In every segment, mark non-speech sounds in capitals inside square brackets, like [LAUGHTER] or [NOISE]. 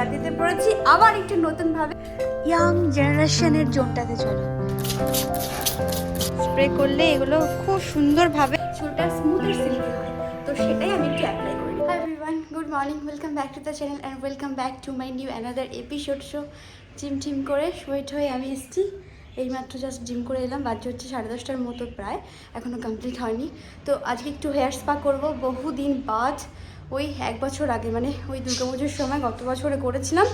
রাতিতে পড়েছি আবার একটু নতুনভাবে ইয়াং জেনারেশনের জোনটাতে চলো। স্প্রে করলে এগুলো খুব সুন্দরভাবে চুলটা স্মুথ আর সিল্কি হয়। তো সেটাই আমি একটু অ্যাপ্লাই করি। Hi everyone good morning welcome back to the channel and welcome back to my new another episode show gym team করে ওয়েট হয়ে আমি এসেছি। এইমাত্র জাস্ট জিম করে এলাম বাজে হচ্ছে সাড়ে দশটার মতো প্রায়। এখনও কমপ্লিট হয়নি। তো আজকে একটু হেয়ার স্পা করব। বহুদিন বাদ ওই এক বছর আগে মানে ওই দুর্গাপুজোর সময় গত বছরে করেছিলাম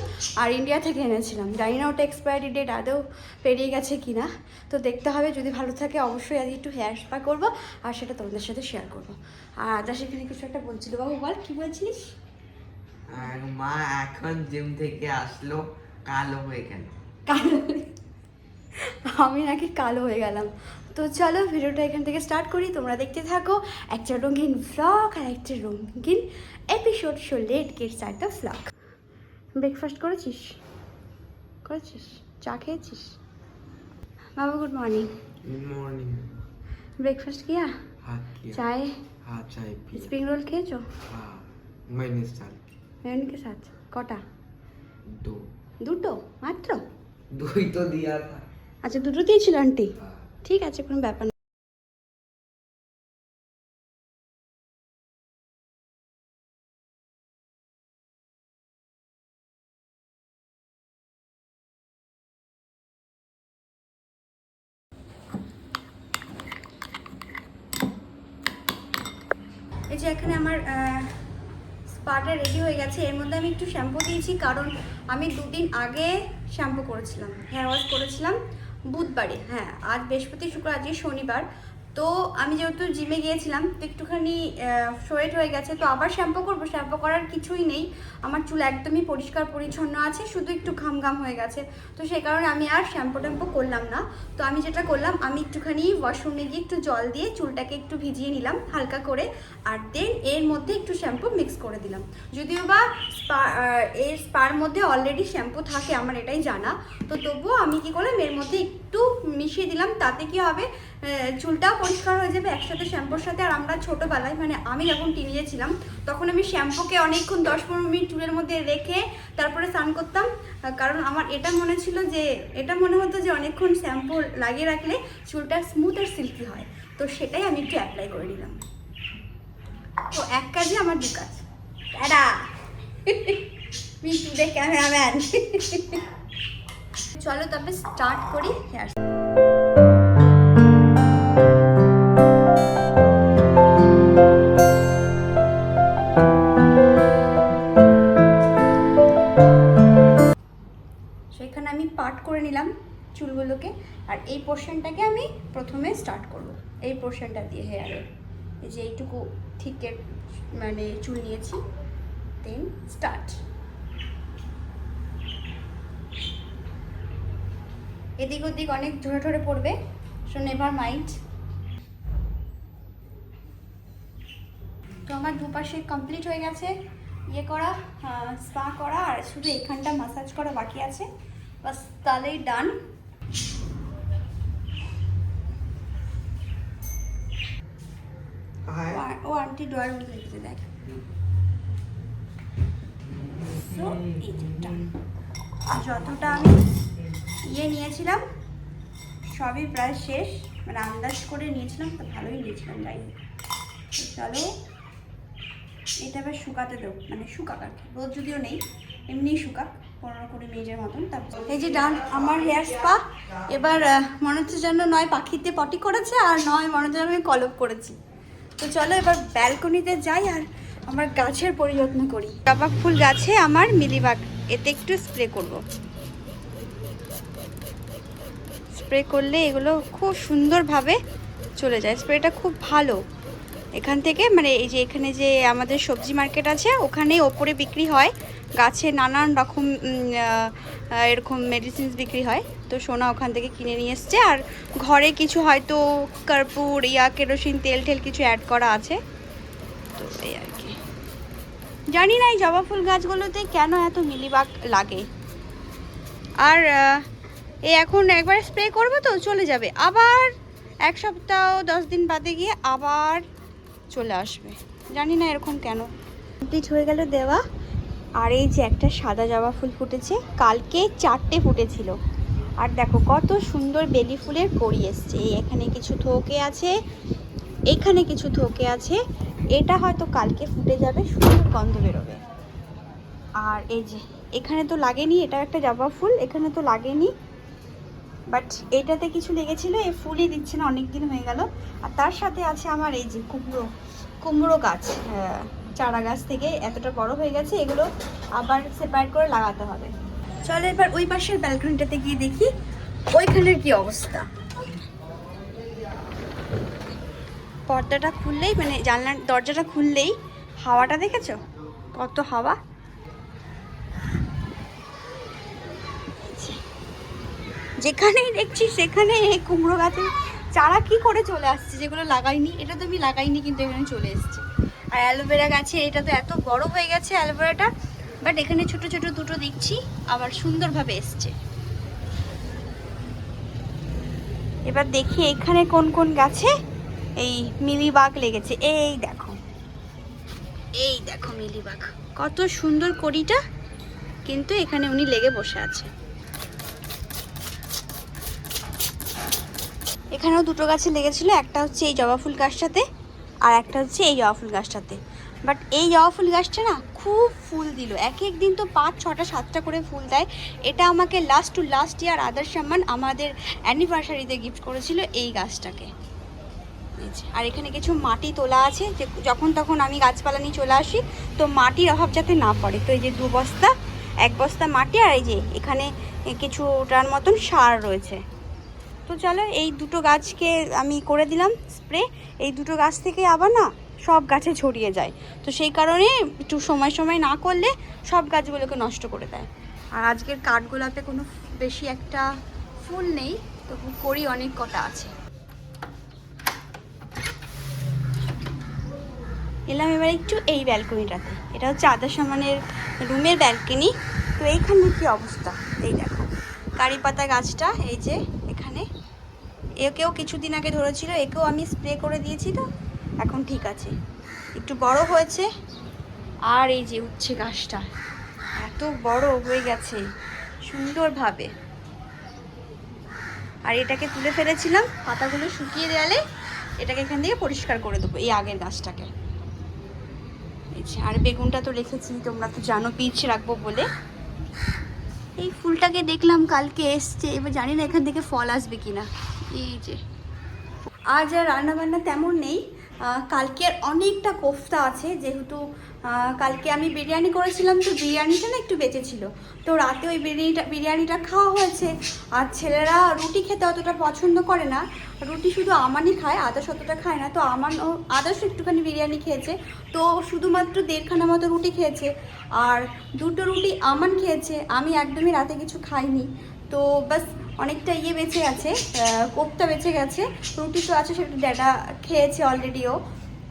আর ইন্ডিয়া থেকে এনেছিলাম। জানি না ওটা এক্সপায়ারি ডেট আদৌ পেরিয়ে গেছে কি না তো দেখতে হবে যদি ভালো থাকে অবশ্যই আজকে একটু হেয়ার স্পা করব আর সেটা তোমাদের সাথে শেয়ার করব। আর আদা সেখানে কিছু একটা বলছিল। বাবু বল কী বলছিস আর মা এখন জিম থেকে আসলো কালো হয়ে গেল। কালো আমি নাকি কালো হয়ে গেলাম। তো চলো ভিডিওটা এখান থেকে স্টার্ট করি তোমরা দেখতে থাকো একটা রঙিন ফ্লগ আর একটা রঙিন episode show let get start the vlog breakfast করেছিস করেছিস চা খেয়েছিস বাবা good morning good morning breakfast কিয়া हाँ किया চায় हाँ चाय पी স্প্রিং রোল খেয়েছো हाँ मैंने साल মেয়নিকে সাথ কটা दो দুটো মাত্র दो ही तो दिया था আচ্ছা দুটো দিয়েছিল আন্টি हाँ। ঠিক আছে, কোনো ব্যাপার এই যে এখানে আমার স্পাটা রেডি হয়ে গেছে। এর মধ্যে আমি একটু শ্যাম্পু দিয়েছি, কারণ আমি দুদিন আগে শ্যাম্পু করেছিলাম হেয়ার ওয়াশ করেছিলাম। বুধবারে হ্যাঁ আজ বৃহস্পতি, শুক্র আজকে শনিবার। তো আমি যেহেতু জিমে গিয়েছিলাম, তো একটুখানি সোয়েট হয়ে গেছে, তো আবার শ্যাম্পু করব। শ্যাম্পু করার কিছুই নেই। আমার চুল একদমই পরিষ্কার, পরিচ্ছন্ন আছে, শুধু একটু ঘাম ঘাম হয়ে গেছে। তো সেই কারণে আমি আর শ্যাম্পু ট্যাম্পু করলাম না। তো আমি যেটা করলাম, আমি একটুখানি ওয়াশরুমে গিয়ে একটু জল দিয়ে চুলটাকে একটু ভিজিয়ে নিলাম হালকা করে, আর দেন এর মধ্যে একটু শ্যাম্পু মিক্স করে দিলাম। যদিও বা স্পা এর স্পার মধ্যে অলরেডি শ্যাম্পু থাকে, আমার এটাই জানা। তো তবুও আমি কি করলাম, এর মধ্যে একটু মিশিয়ে দিলাম, তাতে কি হবে? চুলটাও পরিষ্কার হয়ে যাবে, একসাথে শ্যাম্পুর সাথে। আর আমরা ছোটোবেলায় মানে আমি যখন টিনেজে ছিলাম, তখন আমি শ্যাম্পুকে অনেকক্ষণ দশ পনেরো মিনিট চুলের মধ্যে রেখে তারপরে স্নান করতাম। কারণ আমার এটা মনে ছিল যে, এটা মনে হতো যে, অনেকক্ষণ শ্যাম্পু লাগিয়ে রাখলে চুলটা স্মুথ আর সিল্কি হয়। তো সেটাই আমি একটু অ্যাপ্লাই করে নিলাম। তো এক কাজে আমার দু কাজ। টাটা! [LAUGHS] মিটু দে, ক্যামেরাম্যান। [LAUGHS] চলো তবে স্টার্ট করি হেয়ার সেখানে আমি পার্ট করে নিলাম চুলগুলোকে, আর এই পোর্শনটাকে আমি প্রথমে স্টার্ট করব। এই পোর্শনটা দিয়ে হেয়ারের এই যে এইটুকু থিকের মানে চুল নিয়েছি দেন স্টার্ট এদিক ওদিক অনেক ঝরে ঝরে পড়বে। সো নেভার মাইন্ড তো আমার দুপাশে কমপ্লিট হয়ে গেছে। ইয়ে করা স্পা করা আর শুধু এখানটা মাসাজ করা বাকি আছে। বাস তাহলেই ডান ও আন্টি ড্রয়ার মধ্যে রেখেছে দেখ। এই যে done. যতটা আমি ইয়ে নিয়েছিলাম, সবই প্রায় শেষ। মানে আন্দাজ করে নিয়েছিলাম, তো ভালোই নিয়েছিলাম হোক। চলো, এটা এবার শুকাতে দেবো। মানে শুকাক আর রোদ যদিও নেই এমনি শুকাক, পনেরো কুড়ি মিনিটের মতন, তারপর এই যে ডান, আমার হেয়ার স্পা এবার মনে হচ্ছে যেন নয় পাখিতে পটি করেছে আর নয় মনে হচ্ছে আমি কলপ করেছি। তো চলো এবার ব্যালকনিতে যাই আর আমার গাছের পরিযত্ন করি। জবা ফুল গাছে আমার মিলিবাগ, এতে একটু স্প্রে করব। স্প্রে করলে এগুলো খুব সুন্দরভাবে চলে যায়। স্প্রেটা খুব ভালো। এখান থেকে মানে এই যে এখানে যে আমাদের সবজি মার্কেট আছে, ওখানেই ওপরে বিক্রি হয়। গাছে নানান রকম এরকম মেডিসিনস বিক্রি হয়। তো সোনা ওখান থেকে কিনে নিয়ে এসছে। আর ঘরে কিছু হয়তো কর্পূর, ইয়া, কেরোসিন, তেল টেল কিছু অ্যাড করা আছে। তো এই আর কি। জানি না এই জবা ফুল গাছগুলোতে কেন এত মিলিবাগ লাগে। আর এই এখন একবার স্প্রে করব তো, চলে যাবে। আবার এক সপ্তাহ, দশ দিন বাদে গিয়ে আবার চলে আসবে। জানি না এরকম কেন। কমপ্লিট হয়ে গেল দেওয়া। আর এই যে একটা সাদা জবা ফুল ফুটেছে, কালকে চারটে ফুটেছিল। আর দেখো, কত সুন্দর বেলি ফুলের কড়ি এসছে। এখানে কিছু থোকে আছে, এখানে কিছু থোকে আছে। এটা হয়তো কালকে ফুটে যাবে, সুন্দর গন্ধ বেরোবে। আর এই যে, এখানে তো লাগেনি, এটা একটা জবা ফুল, এখানে তো লাগেনি। বাট এটাতে কিছু লেগেছিল এই ফুলই দিচ্ছে না অনেক দিন হয়ে গেল। আর তার সাথে আছে আমার এই যে কুমড়ো কুমড়ো গাছ হ্যাঁ, চারা গাছ থেকে এতটা বড় হয়ে গেছে এগুলো আবার সেপারেট করে লাগাতে হবে। চলো এবার ওই পাশের ব্যালকনিটাতে গিয়ে দেখি ওইখানের কি অবস্থা। পর্দাটা খুললেই মানে জানলার দরজাটা খুললেই হাওয়াটা দেখেছ? কত হাওয়া। যেখানেই দেখছি সেখানে এই কুমড়ো গাছের চারা কি করে চলে আসছে? যেগুলো লাগাইনি, এটা তো আমি লাগাইনি, কিন্তু এখানে চলে এসছে। আর অ্যালোভেরা গাছে এটা তো এত বড় হয়ে গেছে অ্যালোভেরাটা বাট এখানে ছোট ছোট দুটো দেখছি, আবার সুন্দরভাবে এসছে। এবার দেখি এখানে কোন কোন গাছে এই মিলিবাগ লেগেছে। এই দেখো। এই দেখো মিলিবাগ। কত সুন্দর করিটা কিন্তু এখানে উনি লেগে বসে আছে। এখানেও দুটো গাছে লেগেছিল, একটা হচ্ছে এই জবা ফুল গাছটাতে আর একটা হচ্ছে এই জবা ফুল গাছটাতে। বাট এই জবা ফুল গাছটা না খুব ফুল দিল। এক এক দিন তো পাঁচ, ছটা, সাতটা করে ফুল দেয়। এটা আমাকে last to last year other সম্মান আমাদের অ্যানিভার্সারিতে গিফট করেছিল এই গাছটাকে। আর এখানে কিছু মাটি তোলা আছে, যে যখন তখন আমি গাছপালা নিয়ে চলে আসি, তো মাটির অভাব যাতে না পড়ে। তো এই যে দু বস্তা, এক বস্তা মাটি আর এই যে এখানে কিছুটার মতন সার রয়েছে। তো চলো, এই দুটো গাছকে আমি করে দিলাম স্প্রে। এই দুটো গাছ থেকে আবার না সব গাছে ছড়িয়ে যায়। তো সেই কারণে একটু সময় সময় না করলে সব গাছগুলোকে নষ্ট করে দেয়। আর আজকের কাঠগোলাপে কোনো বেশি একটা ফুল নেই, তবু করি অনেক কটা আছে। এলাম এবার একটু এই ব্যালকনিটাতে। এটা হচ্ছে আদা সামানের রুমের ব্যালকনি। তো এইখানে কি অবস্থা? এই দেখো, কারি পাতা গাছটা, এই যে এখানে। একেও কিছুদিন আগে ধরেছিল একেও আমি স্প্রে করে দিয়েছি তো। এখন ঠিক আছে। একটু বড় হয়েছে। আর এই যে উচ্ছে গাছটা। এত বড় হয়ে গেছে। সুন্দরভাবে। আর এটাকে তুলে ফেলেছিলাম পাতাগুলো শুকিয়ে দেওয়ালে এটাকে এখান থেকে পরিষ্কার করে দেবো এই আগের গাছটাকে। আর বেগুনটা তো রেখেছি তোমরা তো জানো পিচ রাখব বলে। এই ফুলটাকে দেখলাম কালকে এসছে, এবার জানি না এখান থেকে ফল আসবে কিনা। এই যে। আর আর রান্নাবান্না তেমন নেই কালকে আর অনেকটা কোফতা আছে, যেহেতু কালকে আমি বিরিয়ানি করেছিলাম, তো বিরিয়ানিটা না একটু বেঁচেছিল তো রাতে ওই বিরিয়ানিটা বিরিয়ানিটা খাওয়া হয়েছে। আর ছেলেরা রুটি খেতে অতটা পছন্দ করে না। রুটি শুধু আমানই খায় আদার্স অতটা খায় না। তো আমান ও আদার্স একটুখানি বিরিয়ানি খেয়েছে। তো শুধুমাত্র দেড়খানা মতো রুটি খেয়েছে। আর দুটো রুটি আমান খেয়েছে। আমি একদমই রাতে কিছু খাইনি। তো বাস অনেকটা ইয়ে বেঁচে গেছে কোপ্তা বেঁচে গেছে, রুটি তো আছে, সেটা ড্যাডা খেয়েছে অলরেডিও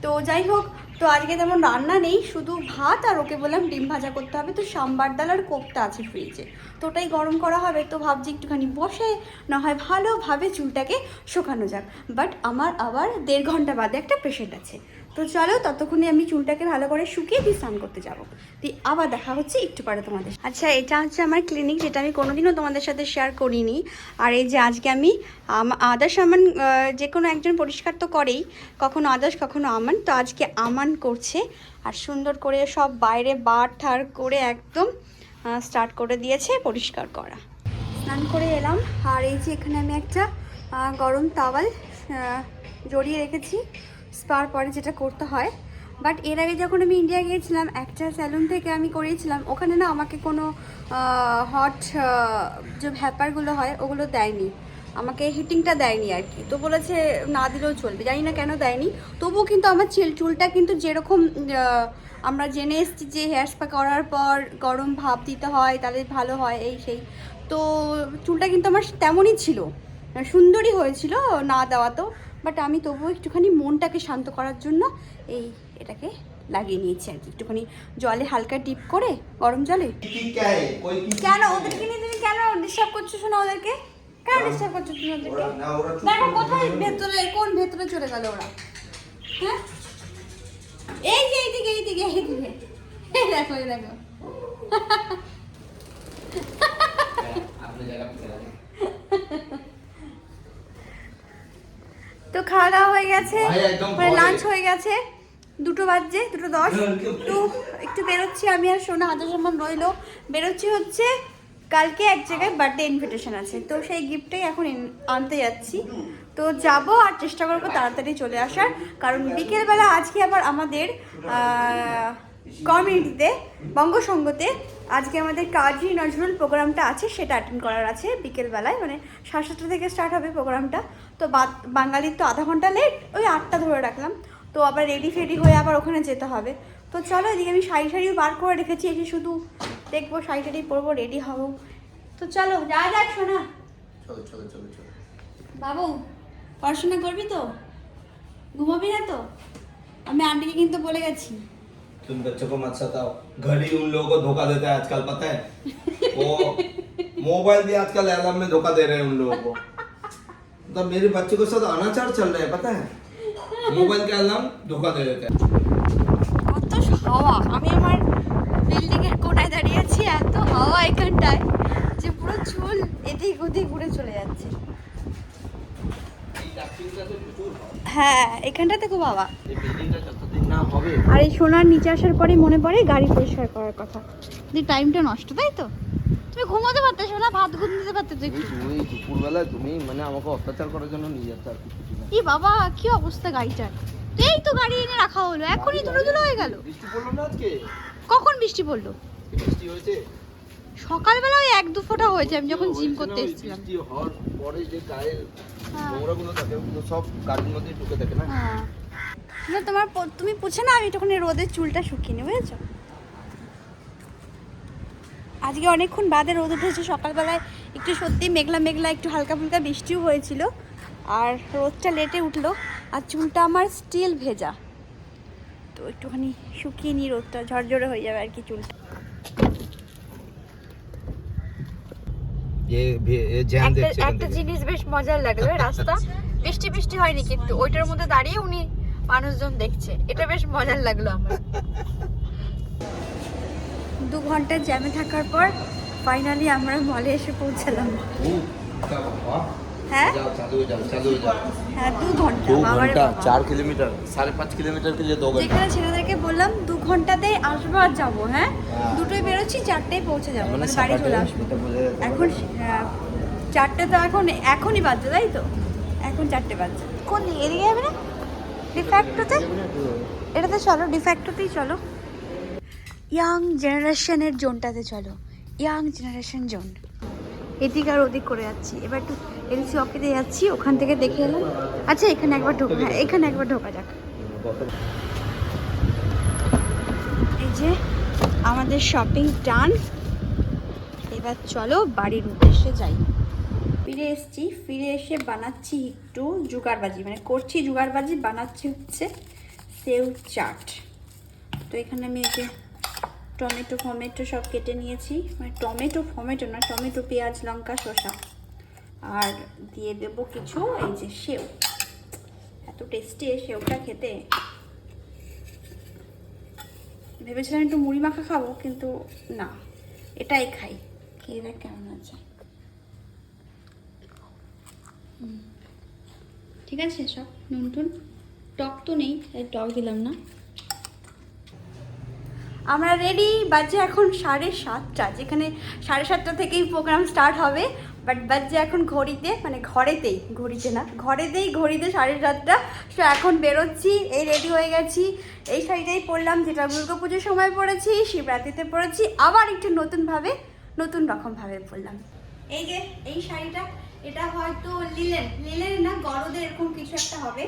তো যাই হোক, তো আজকে তেমন রান্না নেই, শুধু ভাত আর ওকে বললাম ডিম ভাজা করতে হবে, তো সাম্বার ডাল আর কোপ্তা আছে ফ্রিজে তো ওটাই গরম করা হবে, তো ভাবছি একটুখানি বসে, না হয় ভালোভাবে চুলটাকে শুকানো যাক। বাট আমার আবার দেড় ঘণ্টা বাদে একটা পেশেন্ট আছে। তো চলো ততক্ষণে আমি চুলটাকে ভালো করে শুকিয়ে দিয়ে স্নান করতে যাব। দিয়ে আবার দেখা হচ্ছে একটু পরে তোমাদের আচ্ছা এটা হচ্ছে আমার ক্লিনিক যেটা আমি কোনোদিনও তোমাদের সাথে শেয়ার করিনি। আর এই যে আজকে আমি আদার সামান যে কোনো একজন পরিষ্কার তো করেই কখনো আদার্স কখনো আমান। তো আজকে আমান করছে আর সুন্দর করে সব বাইরে বার ঠার করে একদম স্টার্ট করে দিয়েছে পরিষ্কার করা। স্নান করে এলাম। আর এই যে এখানে আমি একটা গরম তাওয়াল জড়িয়ে রেখেছি। স্পার পরে যেটা করতে হয়। বাট এর আগে যখন আমি ইন্ডিয়া গিয়েছিলাম, একটা স্যালুন থেকে আমি করিয়েছিলাম ওখানে না আমাকে কোনো হট যে ভ্যাপারগুলো হয়, ওগুলো দেয়নি। আমাকে হিটিংটা দেয়নি আর কি। তো বলেছে না দিলেও চলবে। জানি না কেন দেয়নি। তবুও কিন্তু আমার চুল, চুলটা কিন্তু যেরকম আমরা জেনে এসেছি যে হেয়ার স্পা করার পর গরম ভাপ দিতে হয়, তাহলে ভালো হয়, এই সেই। তো চুলটা কিন্তু আমার তেমনই ছিল। সুন্দরই হয়েছিল না দেওয়া তো। বাট আমি তবুও একটুখানি মনটাকে শান্ত করার জন্য এই এটাকে লাগিয়ে নিয়েছি আর কি। একটুখানি জলে হালকা ডিপ করে গরম জলে। কেন? ওদেরকে নিয়ে তুমি কেন ডিস্টার্ব করছ শোনা ওদেরকে? কেন ডিস্টার্ব করছ তুমি ওদেরকে? দেখো কোথায় ভেতরে কোন ভেতরে চলে গেল ওরা? হ্যাঁ? এই যে এইদিকে এইদিকে এইদিকে। এই দেখো এই দেখো। আপনি জায়গা তো খাওয়া দাওয়া হয়ে গেছে মানে লাঞ্চ হয়ে গেছে। দুটো বাজছে দুটো দশ। একটু একটু বেরোচ্ছি আমি আর সোনা হাজার সম্মান রইল। বেরোচ্ছি হচ্ছে কালকে এক জায়গায় বার্থডে ইনভিটেশন আছে। তো সেই গিফটটাই এখন আনতে যাচ্ছি। তো যাব আর চেষ্টা করব তাড়াতাড়ি চলে আসার। কারণ বিকেলবেলা আজকে আবার আমাদের কমিউনিটিতে বঙ্গসঙ্গতে আজকে আমাদের কাজী নজরুল প্রোগ্রামটা আছে সেটা অ্যাটেন্ড করার আছে বিকেলবেলায় মানে সাড়ে সাতটা থেকে স্টার্ট হবে প্রোগ্রামটা। তো বাঙালির তো আধা ঘণ্টা লেট ওই আটটা ধরে রাখলাম। তো আবার রেডি ফেডি হয়ে আবার ওখানে যেতে হবে। তো চলো এদিকে আমি শাড়ি শাড়িও বার করে রেখেছি এসে শুধু দেখব শাড়ি শাড়ি পরবো রেডি হব। তো চলো যা যাক শোনা বাবু পড়াশোনা করবি তো? ঘুমাবি না তো? আমি আন্টিকে কিন্তু বলে গেছি। तुम बच्चों को मत सताओ घड़ी उन लोगों को धोखा देता है आजकल पता है वो मोबाइल भी आजकल अलार्म में धोखा दे रहे हैं उन लोगों को मतलब मेरे बच्चे के साथ अनाचार चल रहा है पता है मोबाइल के अलार्म धोखा दे देते हैं কত হাওয়া আমি আমার বিল্ডিং এর কোনায় দাঁড়িয়ে আছি এত হাওয়া এখানটায় যে পুরো চুল এদিক ওদিক উড়ে চলে যাচ্ছে হ্যাঁ এখানটাতে খুব হাওয়া আর এই সোনার নিচে আসার পরে মনে পড়ে গাড়ি পরিষ্কার করার কথা। যে টাইমটা নষ্ট তাই তো? তুমি ঘুমোতে পারতে সোনা ভাত ঘুম দিতে পারতে তো একটু ওই দুপুরবেলায় তুমি মানে আমাকে অত্যাচার করার জন্য নিয়ে যাচ্ছে আর কিছু না। বাবা কি অবস্থা গাড়িটার? এই তো গাড়ি এনে রাখা হলো এখনই ধুলো ধুলো হয়ে গেল। বৃষ্টি পড়ল না আজকে? কখন বৃষ্টি পড়ল? বৃষ্টি হয়েছে? সকালবেলা ওই এক দু ফোঁটা হয়েছে আমি যখন জিম করতে এসেছিলাম। বৃষ্টি হওয়ার পরে যে গায়ের হ্যাঁ। নোংরাগুলো থাকে ওগুলো সব গাড়ির মধ্যে ঢুকে থাকে না? হ্যাঁ। না তোমার তুমি পুছে না আমি তখন রোদের চুলটা শুকিয়ে নিই বুঝেছ? আজকে অনেকক্ষণ বাদে রোদ উঠেছে সকালবেলায় একটু সত্যি মেঘলা মেঘলা একটু হালকা ফুলকা বৃষ্টিও হয়েছিল। আর রোদটা লেটে উঠল আর চুলটা আমার স্টিল ভেজা। তো একটুখানি শুকিয়ে নিই রোদটা ঝরঝরে হয়ে যাবে আর কি চুলটা। একটা জিনিস বেশ মজার লাগল রাস্তা। বৃষ্টি বৃষ্টি হয়নি কিন্তু ওইটার মধ্যে দাঁড়িয়ে উনি মানুষজন দেখছে। এটা বেশ মজার লাগল আমার। দু ঘণ্টা জ্যামে থাকার পর ফাইনালি আমরা মলে এসে পৌঁছালাম। হ্যাঁ? হ্যাঁ সাড়ে পাঁচ কিলোমিটার ছেলেদেরকে বললাম দু যাব হ্যাঁ? দুটোই বেরোচ্ছি পৌঁছে যাব মানে চলে আসব। এখন চারটে তো এখন এখনই বাজছে তাই তো? এখন চারটে কোন দিকে যাবে না? ডিফ্যাক্টোতে এটাতে চলো ডিফ্যাক্টোতেই চলো। ইয়াং জেনারেশনের জোনটাতে চলো। Young generation zone. এদিক আর ওদিক করে যাচ্ছি। এবার একটু এলসি অফিসে যাচ্ছি, ওখান থেকে দেখে এলাম। আচ্ছা এখানে একবার ঢোকা হ্যাঁ এখানে একবার ঢোকা যাক। এই যে আমাদের শপিং ডান এবার চলো বাড়ির উদ্দেশ্যে যাই। ফিরে এসেছি, ফিরে এসে বানাচ্ছি একটু জুগারবাজি মানে করছি জুগারবাজি, বানাচ্ছি হচ্ছে সেউ চাট। তো এখানে আমি এই যে টমেটো, ফমেটো সব কেটে নিয়েছি। মানে টমেটো, ফমেটো না, টমেটো, পেঁয়াজ, লঙ্কা, শসা। আর দিয়ে দেবো কিছু এই যে সেউ। এত টেস্টি সেউটা খেতে। ভেবেছিলাম একটু মুড়ি মাখা খাব, কিন্তু না, এটাই খাই। খেয়ে দেখ কেমন আছে। ঠিক আছে সব নুন টুন টক তো নেই, তাই টক দিলাম না। আমরা রেডি বাজে এখন সাড়ে সাতটা, যেখানে সাড়ে সাতটা থেকেই প্রোগ্রাম স্টার্ট হবে। বাট বাজে এখন ঘড়িতে মানে ঘরেতেই, ঘড়িতে না, ঘরেতেই ঘড়িতে সাড়ে সাতটা। তো এখন বেরোচ্ছি, এই রেডি হয়ে গেছি। এই শাড়িটাই পরলাম, যেটা দুর্গা পুজোর সময় পরেছি, শিবরাত্রিতে পরেছি। আবার একটু নতুনভাবে, নতুন রকমভাবে পরলাম। এই যে, এই শাড়িটা এটা হয়তো লিলেন লিলেন না গরদের এরকম কিছু একটা হবে।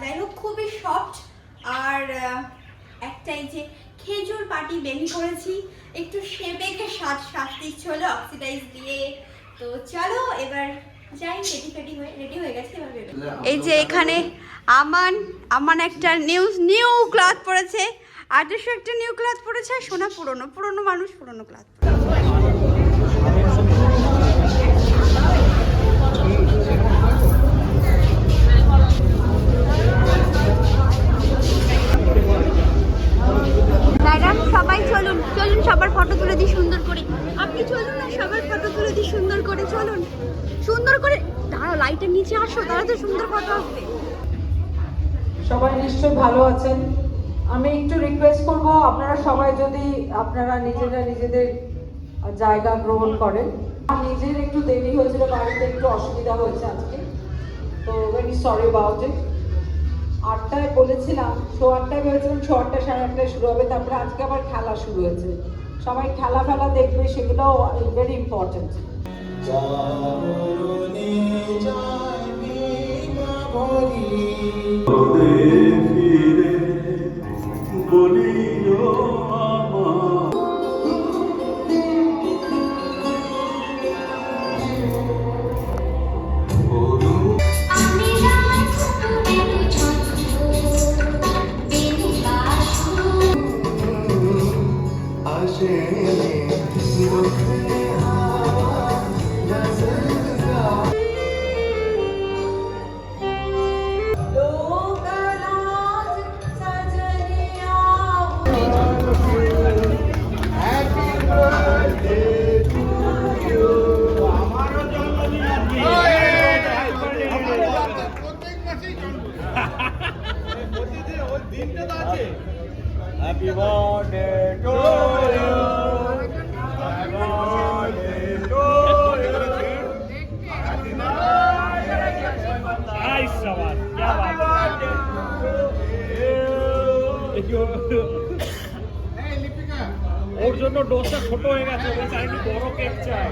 যাই হোক খুবই সফট আর আহ, একটা এই যে খেজুর পাটি বেনি করেছি একটু সেবেকে সাজ সাজতে ইচ্ছে হলো অক্সিডাইজ দিয়ে। তো চলো এবার যাই রেডি ফেডি হয়ে রেডি হয়ে গেছে এবার এই যে এখানে আমান আমান একটা নিউ নিউ ক্লথ পরেছে। আর্টিস্ট একটা নিউ ক্লথ পরেছে সোনা পুরনো পুরনো মানুষ পুরনো ক্লথ নিজেরা নিজেদের জায়গা গ্রহণ করেন। নিজের একটু দেরি হয়েছিল বাড়িতে একটু অসুবিধা হয়েছে আজকে। তো ভেরি সরি অ্যাবাউট ইট আটটায় বলেছিলাম শো আটটায় ভেবেছিলাম ছ আটটা সাড়ে আটটায় শুরু হবে। তারপরে আজকে আবার খেলা শুরু হয়েছে। সবাই খেলা ফেলা দেখবে সেগুলো ভেরি ইম্পর্টেন্ট বলিও Happy birthday to you. Happy birthday to you. Nice one. Yeah, Happy birthday to you. ওর জন্য ডোসটা ছোট হয়ে গেছে ওর একটু বড় কেক চাই